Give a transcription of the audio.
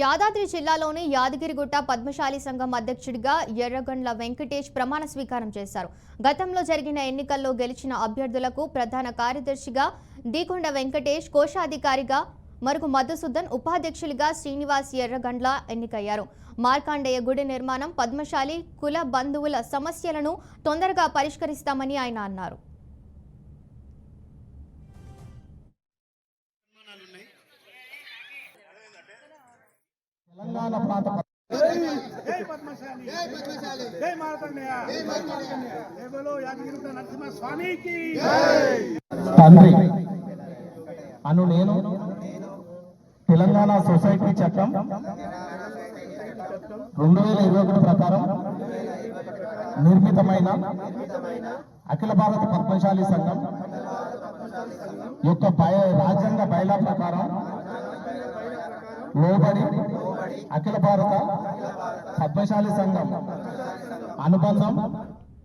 యాదాద్రి జిల్లాలోని యాదగిరిగుట్ట పద్మశాలి సంఘం అధ్యక్షుడిగా ఎర్రగండ్ల వెంకటేష్ ప్రమాణ స్వీకారం చేశారు. గతంలో జరిగిన ఎన్నికల్లో గెలిచిన అభ్యర్థులకు ప్రధాన కార్యదర్శిగా దీకొండ వెంకటేష్ కోశాధికారిగా మరుగు మధుసూదన్ ఉపాధ్యక్షులుగా శ్రీనివాస్ ఎర్రగండ్ల ఎన్నికయ్యారు. మార్కాండేయ గుడి నిర్మాణం పద్మశాలి కుల బంధువుల సమస్యలను తొందరగా పరిష్కరిస్తామని ఆయన అన్నారు. నరసింహ స్వామికి తండ్రి అను నేను తెలంగాణ సొసైటీ చట్టం రెండు వేల ఇరవై ఒకటి ప్రకారం నిర్మితమైన అఖిల భారత పద్మశాలి సంఘం యొక్క రాజ్యాంగ బయలా ప్రకారం లోబడి అఖిల భారత పద్మశాలి సంఘం. అనుబంధం